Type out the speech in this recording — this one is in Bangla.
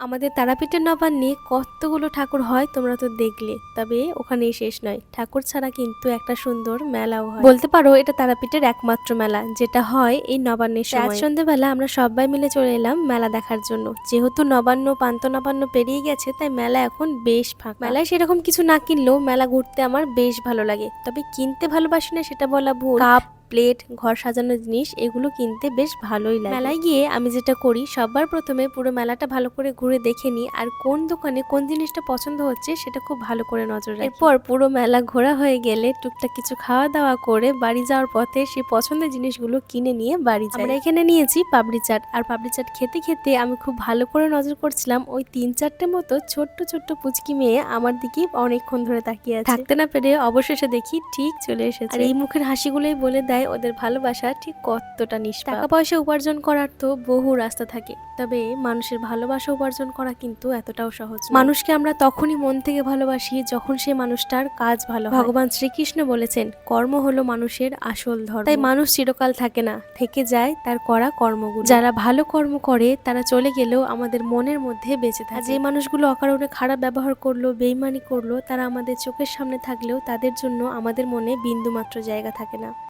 আমাদের তারাপীঠের নবান্নে কতগুলো ঠাকুর হয় তোমরা তো দেখলে তবে ওখানেই শেষ নয়। ঠাকুর ছাড়া কিন্তু একটা সুন্দর মেলাও হয়। বলতে পারো এটা তারাপীঠের একমাত্র মেলা যেটা হয় এই নবান্নের সময়। আজ সন্ধ্যেবেলা আমরা সবাই মিলে চলে এলাম মেলা দেখার জন্য। যেহেতু নবান্ন পান্ত নবান্ন পেরিয়ে গেছে তাই মেলা এখন বেশ ফাঁকা। মেলায় সেরকম কিছু না কিনলেও মেলা ঘুরতে আমার বেশ ভালো লাগে। তবে কিনতে ভালোবাসি না সেটা বলা ভুল। কাপ প্লেট ঘর সাজানোর জিনিস এগুলো কিনতে বেশ ভালোই লাগে। মেলায় গিয়ে আমি যেটা করি সবার প্রথমে পুরো মেলাটা ভালো করে ঘুরে দেখে নিই আর কোন দোকানে কোন জিনিসটা পছন্দ হচ্ছে সেটা খুব ভালো করে নজর রাখি। এরপর পুরো মেলা ঘোরা হয়ে গেলে টুকটাক কিছু খাওয়া দাওয়া করে বাড়ি যাওয়ার পথে সেই পছন্দের জিনিসগুলো কিনে নিয়ে বাড়ি যাই। আমরা এখানে নিয়েছি পাবড়ি চাট আর পাবড়ি চাট খেতে খেতে আমি খুব ভালো করে নজর করছিলাম ওই তিন চারটে মতো ছোট্ট ছোট্ট পুচকি মেয়ে আমার দিকে অনেকক্ষণ ধরে তাকিয়ে আছে। থাকতে না পেরে অবশেষে দেখি ঠিক চলে এসেছে। আর এই মুখের হাসিগুলোই বলে দেয় ওদের ভালোবাসা ঠিক কতটা নিষ্পাপ। টাকা পয়সা উপার্জন করার তো বহু রাস্তা থাকে তবে মানুষের ভালোবাসা উপার্জন করা কিন্তু এতটাও সহজ মানুষকে আমরা তখনই মন থেকে ভালোবাসি যখন সে মানুষটার কাজ ভালো ভগবান শ্রীকৃষ্ণ বলেছেন কর্ম হলো মানুষের আসল ধর্ম। তাই মানুষ চিরকাল থাকে না থেকে যায় তার করা কর্মগুলো। যারা ভালো কর্ম করে তারা চলে গেলেও আমাদের মনের মধ্যে বেঁচে থাকে। যে মানুষগুলো অকারণে খারাপ ব্যবহার করল বেইমানি করল তারা আমাদের চোখের সামনে থাকলেও তাদের জন্য আমাদের মনে বিন্দুমাত্র জায়গা থাকে না।